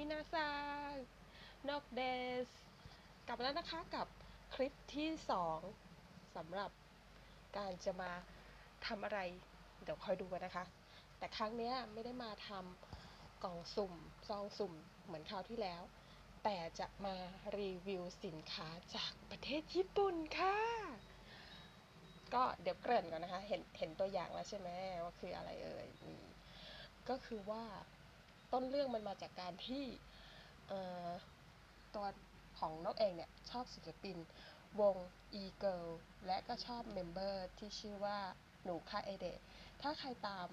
มินาซังนอกเดส กลับมาแล้วนะคะกับคลิปที่สองสำหรับการจะมาทำอะไร เดี๋ยวคอยดูกันนะคะ แต่ครั้งนี้ไม่ได้มาทำกล่องสุ่ม ซองสุ่มเหมือนคราวที่แล้ว แต่จะมารีวิวสินค้าจากประเทศญี่ปุ่นค่ะ ก็เดี๋ยวเกริ่นก่อนนะคะ เห็นเห็นตัวอย่างแล้วใช่ไหมว่าคืออะไรเอ่ยก็คือว่า ต้นเรื่องมันมาจากการที่เอ่อตัวของนกเองเนี่ย ชอบศิลปิน วง e-girl และก็ชอบเมมเบอร์ที่ชื่อว่าหนูค่าเอเดะถ้าใครตาม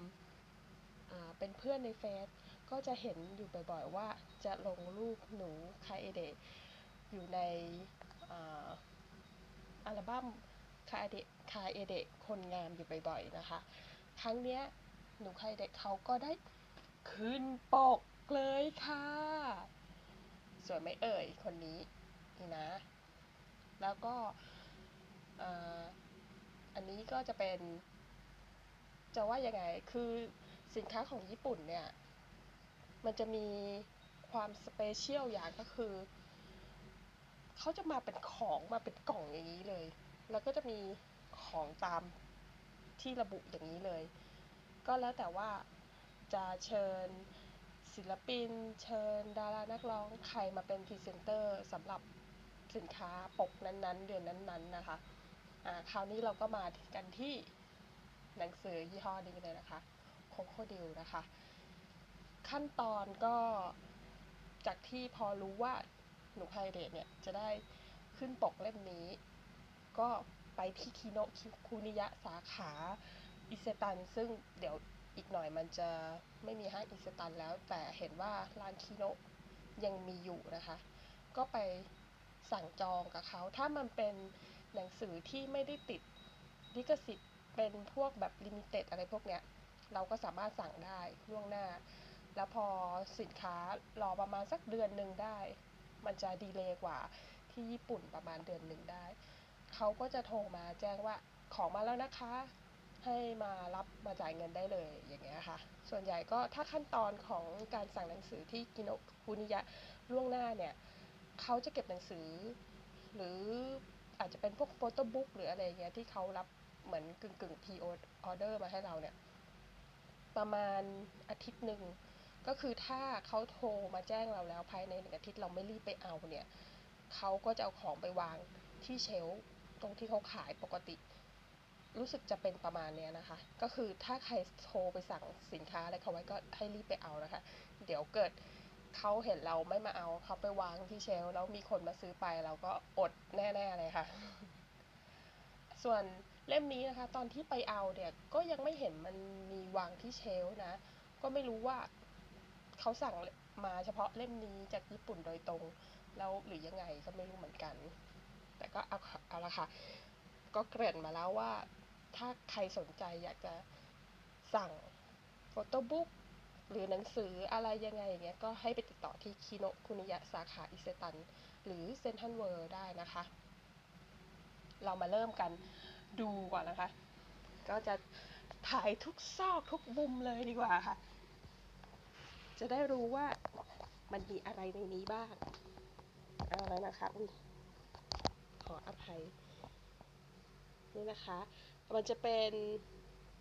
เป็นเพื่อนในเฟซก็จะเห็นอยู่บ่อยๆว่าจะลงรูปหนูคาเอเดะอยู่ในอัลบั้มคาเดะคาเอเดะคนงามอยู่บ่อยๆนะคะ ครั้งเนี้ยหนูคาเอเดะเขาก็ได้ ขึ้นปกเลยค่ะ สวยไหมเอ่ยคนนี้นี่นะ แล้วก็ออันนี้ก็จะเป็น จะว่ายังไงคือสินค้าของญี่ปุ่นเนี่ย มันจะมีความสเปเชียลอย่างก็คือ เขาจะมาเป็นของมาเป็นกล่องอย่างนี้เลย แล้วก็จะมีของตามที่ระบุอย่างนี้เลย ก็แล้วแต่ว่า จะเชิญศิลปิน เชิญดารานักร้องใครมาเป็นพรีเซนเตอร์สำหรับสินค้าปกนั้นๆ เดือนนั้นๆนะคะอ่าคราวนี้เราก็มากันที่หนังสือยี่ห้อนี้เลยนะคะโคโคดิลนะคะ ขั้นตอนก็จากที่พอรู้ว่าหนูไฮเดทเนี่ยจะได้ขึ้นปกเล่มนี้ ก็ไปที่คิโนคุนิยะสาขาอิเซตัน ซึ่งเดี๋ยว อีกหน่อยมันจะไม่มีห้างอิเซตันแล้ว แต่เห็นว่าร้านคิโนยังมีอยู่นะคะ ก็ไปสั่งจองกับเขา ถ้ามันเป็นหนังสือที่ไม่ได้ติดลิขสิทธิ์เป็นพวกแบบลิมิเต็ดอะไรพวกเนี้ย เราก็สามารถสั่งได้ล่วงหน้า แล้วพอสินค้ารอประมาณสักเดือนหนึ่งได้ มันจะดีเลย์กว่าที่ญี่ปุ่นประมาณเดือนหนึ่งได้ เขาก็จะโทรมาแจ้งว่าของมาแล้วนะคะ ให้มารับมาจ่ายเงินได้เลยอย่างเงี้ยค่ะ ส่วนใหญ่ก็ถ้าขั้นตอนของการสั่งหนังสือที่กิโนคุนิยะล่วงหน้าเนี่ยเขาจะเก็บหนังสือ หรืออาจจะเป็นพวกโฟโต้บุ๊กหรืออะไรเงี้ยที่เขารับเหมือนกึ่งกึ่งๆ PO order มาให้เราเนี่ย ประมาณอาทิตย์หนึ่งก็คือถ้าเขาโทรมาแจ้งเราแล้วภายในหนึ่งอาทิตย์เราไม่รีบไปเอาเนี่ยเขาก็จะเอาของไปวางที่เชลตรงที่เขาขายปกติ รู้สึกจะเป็นประมาณเนี้ยนะคะ ก็คือถ้าใครโทรไปสั่งสินค้าอะไรเขาไว้ก็ให้รีบไปเอานะคะ เดี๋ยวเกิดเขาเห็นเราไม่มาเอาเขาไปวางที่เชลแล้วมีคนมาซื้อไปเราก็อดแน่ ๆ เลยค่ะ ส่วนเล่มนี้นะคะ ตอนที่ไปเอาเนี่ยก็ยังไม่เห็นมันมีวางที่เชลนะ ก็ไม่รู้ว่าเขาสั่งมาเฉพาะเล่มนี้จากญี่ปุ่นโดยตรง แล้วหรือยังไงก็ไม่รู้เหมือนกัน แต่ก็เอาเอาละค่ะ ก็เกริ่นมาแล้วว่า ถ้าใครสนใจอยากจะสั่งโฟโต้บุ๊กหรือหนังสืออะไรยังไงอย่างเงี้ยก็ให้ไปติดต่อที่คิโนคุนิยะสาขาอิเซตัน หรือเซนทันเวิร์ได้นะคะ เรามาเริ่มกันดูก่อนนะคะ ก็จะถ่ายทุกซอกทุกมุมเลยดีกว่าค่ะ จะได้รู้ว่ามันมีอะไรในนี้บ้าง เอาแล้วนะคะ อุ้ยขออภัย นี่นะคะ มันจะเป็น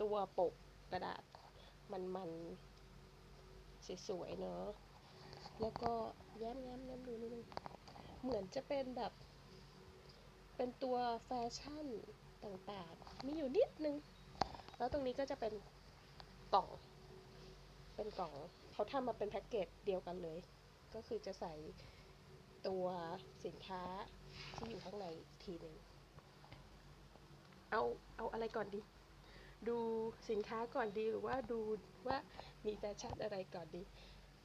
ตัวปกกระดาษมันๆสวยๆเนอะแล้วก็แย้มแย้มแย้มดูนิดนึง เหมือนจะเป็นแบบ เป็นตัวแฟชั่นต่างๆ มีอยู่นิดนึง แล้วตรงนี้ก็จะเป็นกล่อง เป็นกล่อง เขาทำมาเป็นแพ็กเกจเดียวกันเลย ก็คือจะใส่ตัวสินค้าที่อยู่ข้างในอีกทีหนึ่ง เอาเอาอะไรก่อนดี ดูสินค้าก่อนดีหรือว่าดูว่ามีแฟชั่นอะไรก่อนดี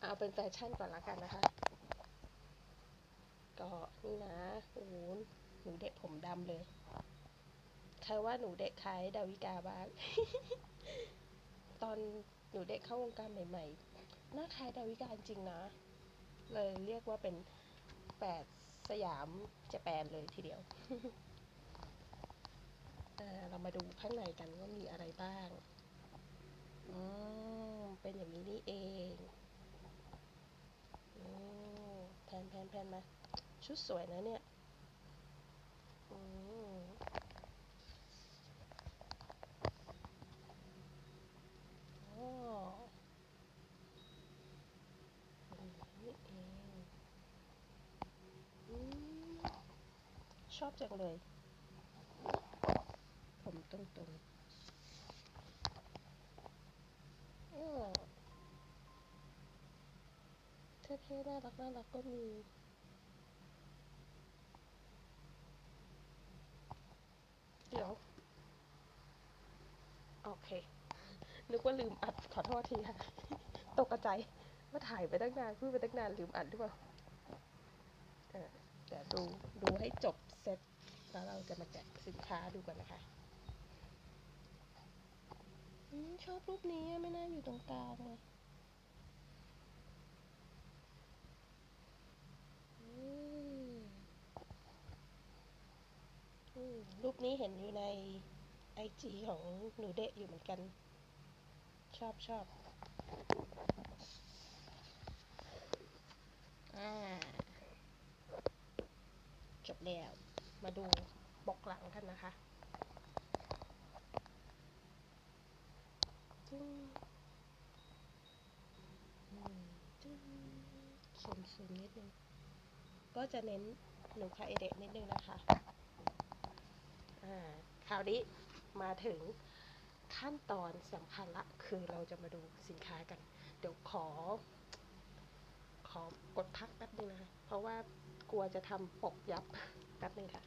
เอาเป็นแฟชั่นก่อนละกันนะคะ ก็นี่นะโอ้โหหนูเด็กผมดำเลยใครว่าหนูเด็กคล้ายดาวิกาบ้าง ตอนหนูเด็กเข้าวงการใหม่ๆ หน้าคล้ายดาวิกาจริงนะ เลยเรียกว่าเป็นแปดสยามเจแปนเลยทีเดียว เรามาดูข้างในกันว่ามีอะไรบ้างอืมเป็นอย่างนี้นี่เองอืมแพนๆมา ชุดสวยนะเนี่ยอืมอ๋ออย่างนี้เองอืมชอบจังเลย ตรงๆอ้อเท่ๆน่ารักน่ารักก็มีเดี๋ยว โอเค นึกว่าลืมอัดขอโทษทีค่ะ ตกใจว่าถ่ายไปตั้งนานพูดไปตั้งนานลืมอัดหรือเปล่าเดี๋ยวดู ดูให้จบเซตแล้วเราจะมาแจกสินค้าดูกันนะคะ ชอบรูปนี้ไม่น่าอยู่ตรงกลางเลยรูปนี้เห็นอยู่ในไอจีของหนูเดะอยู่เหมือนกัน ชอบชอบอ่าจบแล้ว มาดูปกหลังกันนะคะจึ้งอืมจึ้ง ซูมซูมนิดนึง ก็จะเน้นหนูคาเอเดะนิดนึงนะคะอ่าคราวนี้มาถึงขั้นตอนสำคัญละคือเราจะมาดูสินค้ากัน เดี๋ยวขอ ขอกดพักแป๊บนึงนะคะ เพราะว่ากลัวจะทำปกยับแป๊บนึงค่ะ